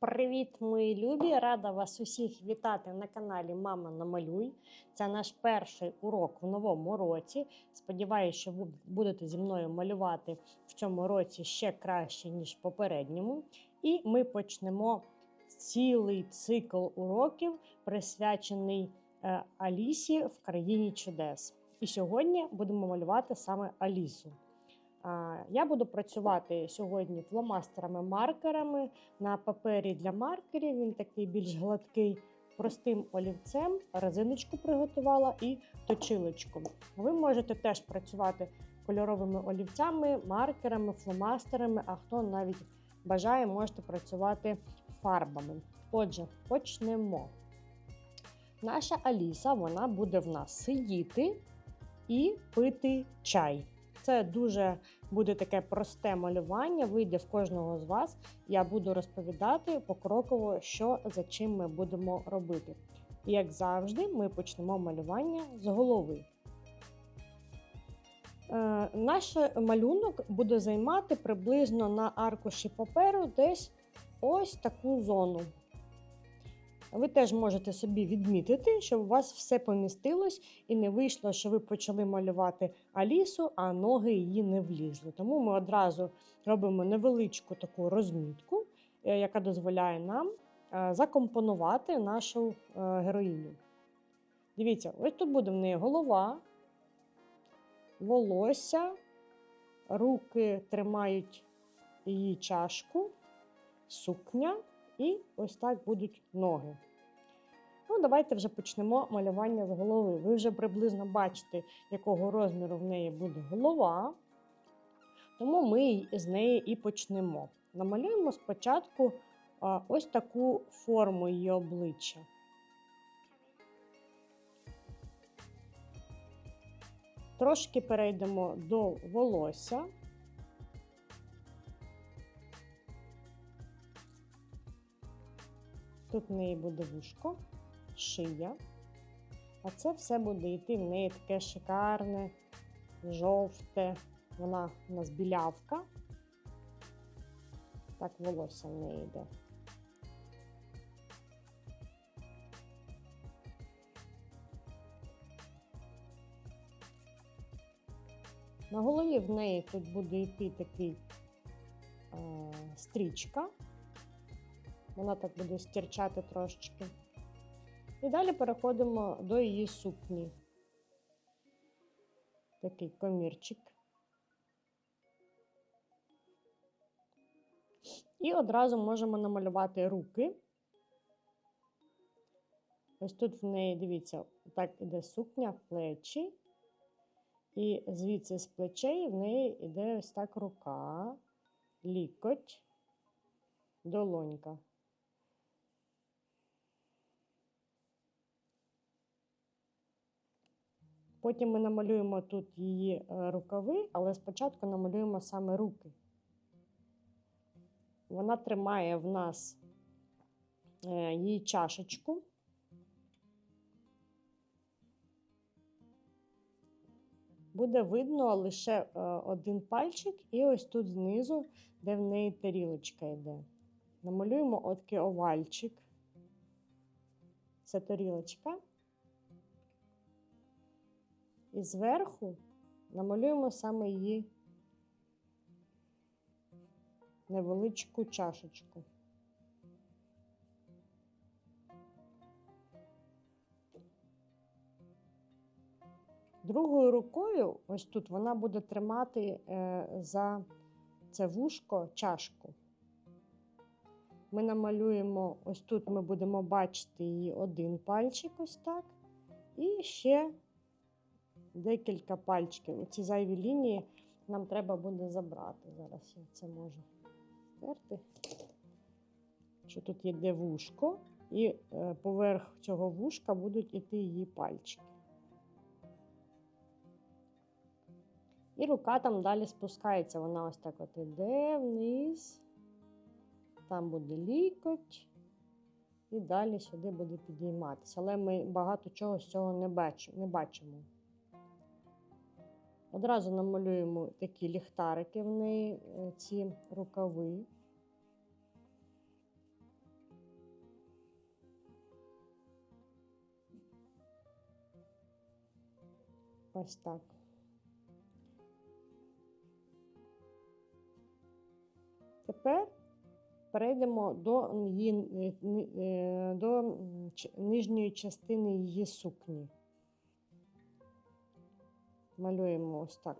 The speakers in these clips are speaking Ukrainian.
Привіт, мої любі! Рада вас усіх вітати на каналі Мама Намалюй. Це наш перший урок в новому році. Сподіваюся, що ви будете зі мною малювати в цьому році ще краще, ніж в попередньому. І ми почнемо цілий цикл уроків, присвячений е, Алісі в країні чудес. І сьогодні будемо малювати саме Алісу. Я буду працювати сьогодні фломастерами-маркерами на папері для маркерів. Він такий більш гладкий, простим олівцем, резиночку приготувала і точилочку. Ви можете теж працювати кольоровими олівцями, маркерами, фломастерами, а хто навіть бажає, можете працювати фарбами. Отже, почнемо. Наша Аліса вона буде в нас сидіти і пити чай. Це дуже буде таке просте малювання, вийде в кожного з вас. Я буду розповідати покроково, що за чим ми будемо робити. І як завжди, ми почнемо малювання з голови. Е, наш малюнок буде займати приблизно на аркуші паперу десь ось таку зону. Ви теж можете собі відмітити, щоб у вас все помістилось і не вийшло, що ви почали малювати Алісу, а ноги її не влізли. Тому ми одразу робимо невеличку таку розмітку, е, яка дозволяє нам е, закомпонувати нашу е, героїню. Дивіться, ось тут буде в неї голова, волосся, руки тримають її чашку, сукня. І ось так будуть ноги. Ну, Давайте вже почнемо малювання з голови. Ви вже приблизно бачите, якого розміру в неї буде голова. Тому ми з неї і почнемо. Намалюємо спочатку ось таку форму її обличчя. Трошки перейдемо до волосся. Тут в неї буде вушко, шия. А це все буде йти в неї таке шикарне, жовте. Вона у нас білявка. Так волосся в неї йде. На голові в неї тут буде йти такий е, стрічка. Вона так буде стірчати трошечки. І далі переходимо до її сукні. Такий комірчик. І одразу можемо намалювати руки. Ось тут в неї, дивіться, так іде сукня, плечі. І звідси з плечей в неї йде ось так рука, лікоть, долонька. Потім ми намалюємо тут її е, рукави, але спочатку намалюємо саме руки. Вона тримає в нас е, її чашечку. Буде видно лише е, один пальчик, і ось тут знизу, де в неї тарілочка йде. Намалюємо отакий овальчик. Це тарілочка. І зверху намалюємо саме її невеличку чашечку. Другою рукою, ось тут, вона буде тримати е, за це вушко чашку. Ми намалюємо, ось тут ми будемо бачити її один пальчик, ось так, і ще декілька пальчиків. Оці зайві лінії нам треба буде забрати. Зараз я це можу стерти. Що тут є вушко, і е, поверх цього вушка будуть іти її пальчики. І рука там далі спускається, вона ось так от іде вниз, там буде лікоть, і далі сюди буде підійматися. Але ми багато чого з цього не бачимо. Одразу намалюємо такі ліхтарики в неї, е, ці рукави. Ось так. Тепер перейдемо до її, е, е, до нижньої частини її сукні. Малюємо ось так.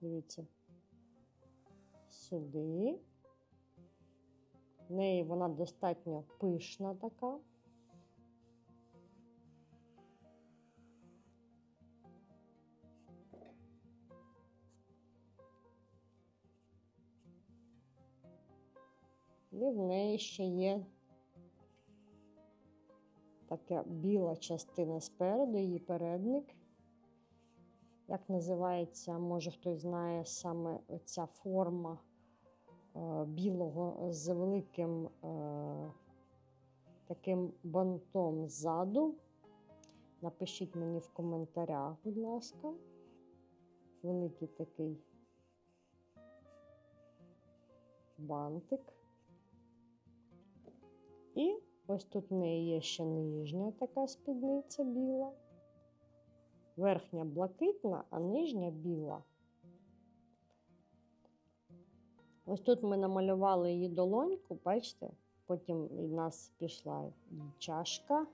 Дивіться. Сюди. В неї вона достатньо пишна така. І в неї ще є така біла частина спереду, її передник. Як називається, може хтось знає саме ця форма е, білого з великим е, таким бантом ззаду. Напишіть мені в коментарях, будь ласка. Великий такий бантик. І ось тут в неї є ще нижня така спідниця біла. Верхня блакитна, а нижня біла. Ось тут ми намалювали її долоньку, бачите? Потім від нас пішла чашка,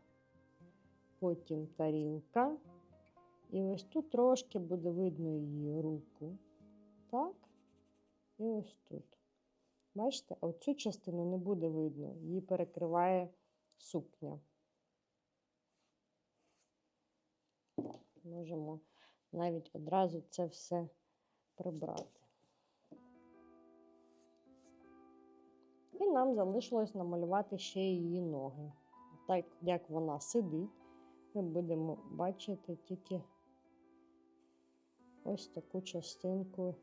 потім тарілка. І ось тут трошки буде видно її руку. Так? І ось тут. Бачите, оцю частину не буде видно, її перекриває сукня. Можемо навіть одразу це все прибрати. І нам залишилось намалювати ще її ноги. Так як вона сидить, ми будемо бачити тільки ось таку частинку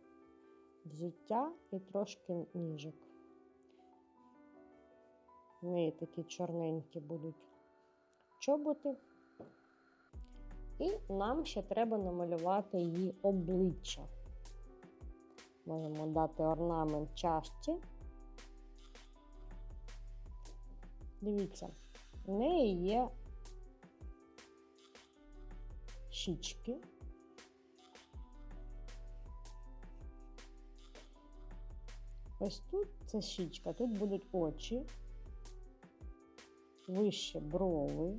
взуття і трошки ніжок. В неї такі чорненькі будуть чоботи. І нам ще треба намалювати її обличчя. Можемо дати орнамент чашці. Дивіться, в неї є щічки. Ось тут це щічка, тут будуть очі, вище брови.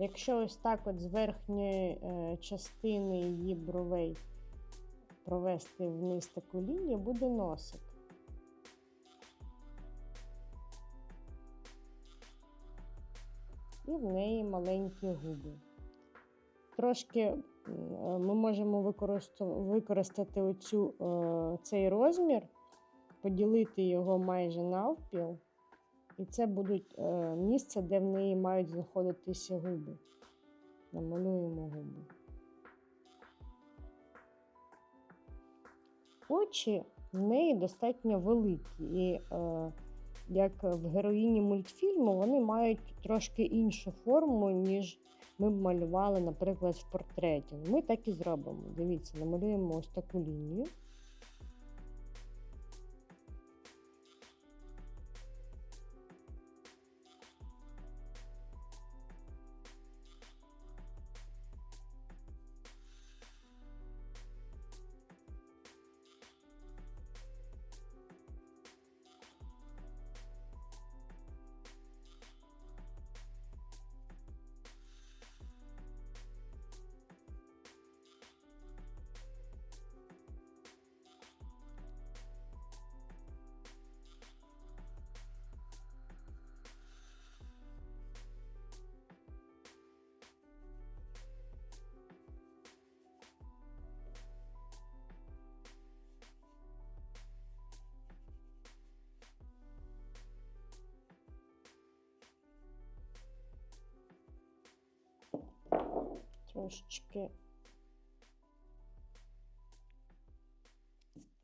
Якщо ось так от з верхньої е, частини її бровей провести вниз таку лінію, буде носик. І в неї маленькі губи. Трошки ми можемо використати оцю, е, цей розмір, поділити його майже навпіл. І це будуть е, місце, де в неї мають знаходитися губи. Намалюємо губи. Очі в неї достатньо великі. І е, як в героїні мультфільму, вони мають трошки іншу форму, ніж ми б малювали, наприклад, в портреті. Ми так і зробимо. Дивіться, намалюємо ось таку лінію. Трошечки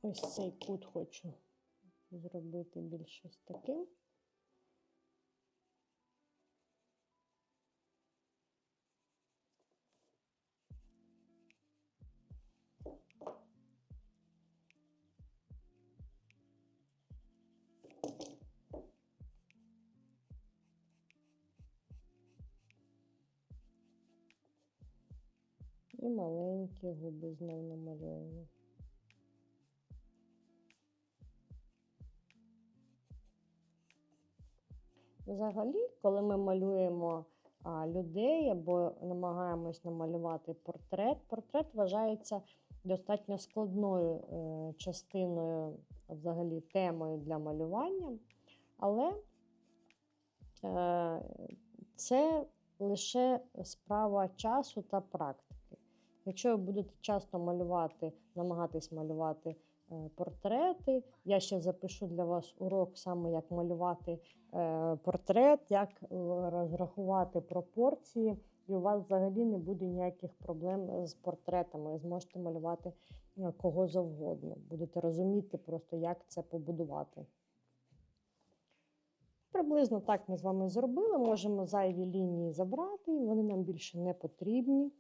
ось цей кут хочу зробити більш ось таким. І маленькі губи знов намалюємо. Взагалі, коли ми малюємо а, людей або намагаємось намалювати портрет, портрет вважається достатньо складною е, частиною, взагалі, темою для малювання, але е, це лише справа часу та практики. Якщо ви будете часто малювати, намагатись малювати е, портрети, я ще запишу для вас урок саме як малювати е, портрет, як е, розрахувати пропорції, і у вас взагалі не буде ніяких проблем з портретами. Ви зможете малювати кого завгодно. Будете розуміти просто, як це побудувати. Приблизно так ми з вами зробили. Можемо зайві лінії забрати, вони нам більше не потрібні.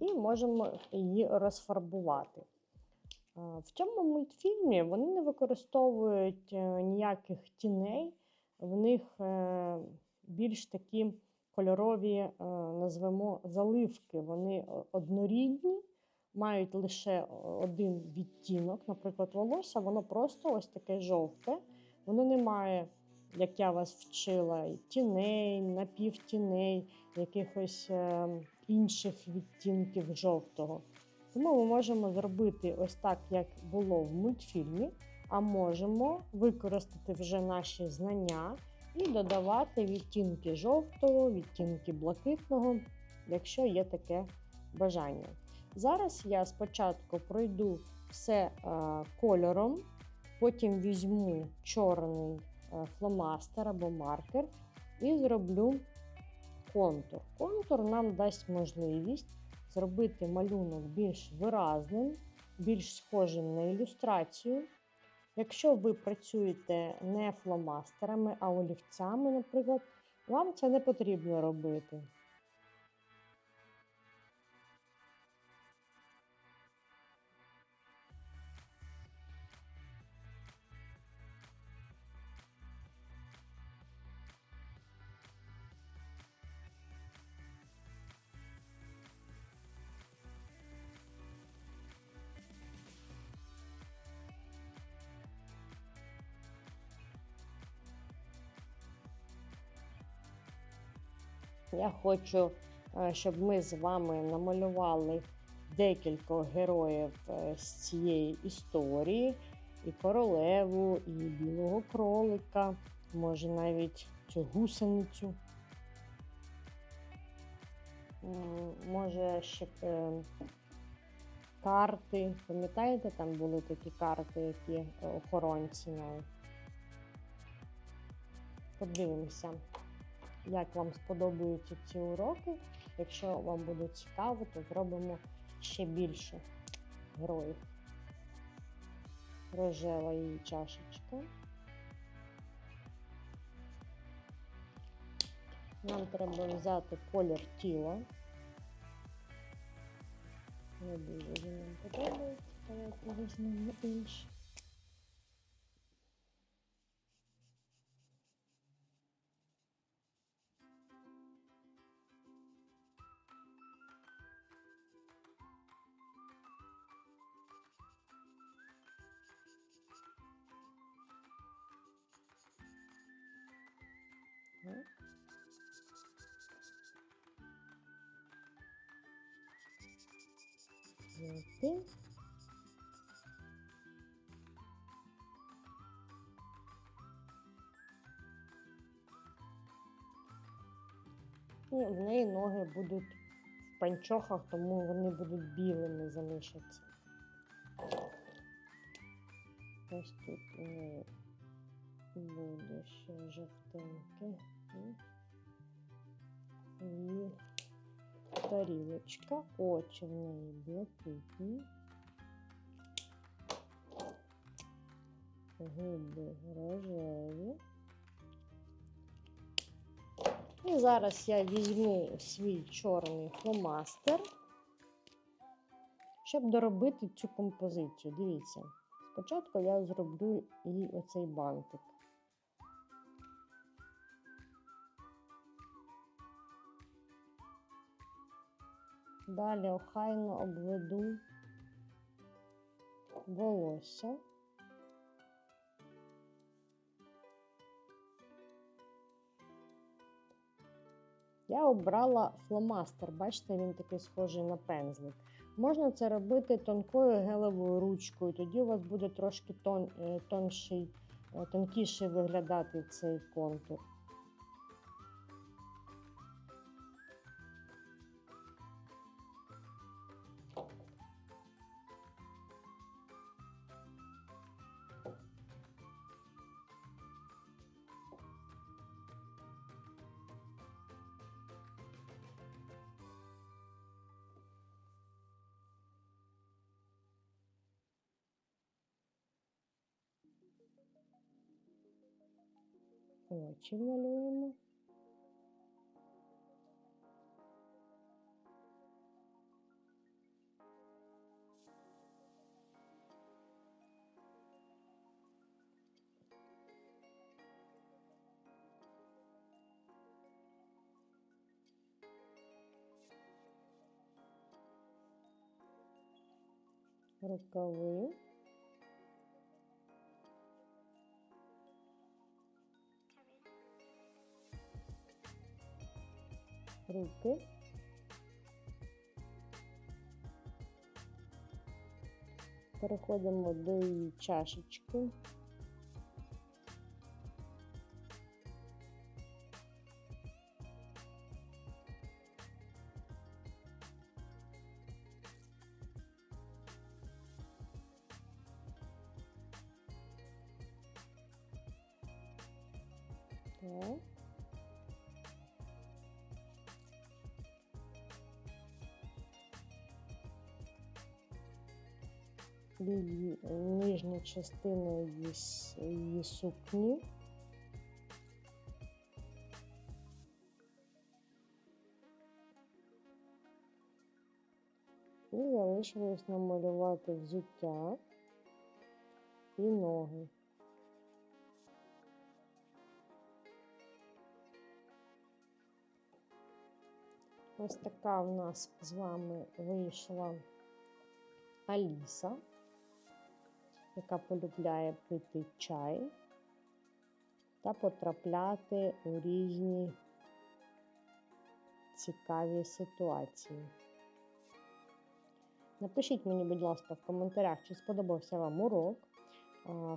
І можемо її розфарбувати. В цьому мультфільмі вони не використовують е, ніяких тіней, в них е, більш такі кольорові, е, назвемо заливки. Вони однорідні, мають лише один відтінок. Наприклад, волосся, воно просто ось таке жовте. Воно не має, як я вас вчила, тіней, напівтіней, якихось е, інших відтінків жовтого. Тому ми можемо зробити ось так, як було в мультфільмі, а можемо використати вже наші знання і додавати відтінки жовтого, відтінки блакитного, якщо є таке бажання. Зараз я спочатку пройду все е, кольором, потім візьму чорний е, фломастер або маркер і зроблю контур. Контур нам дасть можливість зробити малюнок більш виразним, більш схожим на ілюстрацію. Якщо ви працюєте не фломастерами, а олівцями, наприклад, вам це не потрібно робити. Я хочу, е, щоб ми з вами намалювали декілька героїв е, з цієї історії: і королеву, і білого кролика, може навіть цю гусеницю. Може ще е, карти. Пам'ятаєте, там були такі карти, які охоронці навіть. Подивимося як вам сподобаються ці уроки. Якщо вам буде цікаво, то зробимо ще більше героїв. Рожева її чашечка. Нам треба взяти колір тіла. Не дуже він нам подобається, давайте візьмемо інший. Жовтий. І в неї ноги будуть в панчохах, тому вони будуть білими залишаться. Ось тут буде ще жовтеньке. І тарілочка, очі в неї блакитні. Губи рожеві. І зараз я візьму свій чорний фломастер, щоб доробити цю композицію. Дивіться, спочатку я зроблю і оцей бантик. Далі охайно обведу волосся. Я обрала фломастер, бачите, він такий схожий на пензлик. Можна це робити тонкою гелевою ручкою, тоді у вас буде трошки тон, е, тонший, е, тонкіший виглядати цей контур. Очі малюємо. Рукави. Руки. Переходимо до її чашечки. Так. Нижня частина її, її сукні. І залишилось намалювати взуття і ноги. Ось така в нас з вами вийшла Аліса, яка полюбляє пити чай та потрапляти у різні цікаві ситуації. Напишіть мені, будь ласка, в коментарях, чи сподобався вам урок.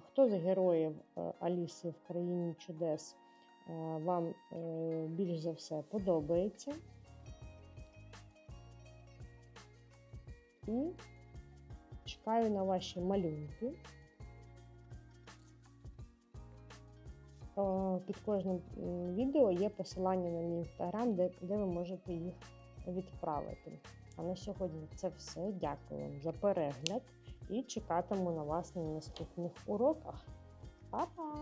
Хто з героїв е, Аліси в країні чудес е, вам е, більш за все подобається. І чекаю на ваші малюнки. Під кожним відео є посилання на мій інстаграм, де, де ви можете їх відправити. А на сьогодні це все. Дякую вам за перегляд і чекатиму на вас на наступних уроках. Па-па!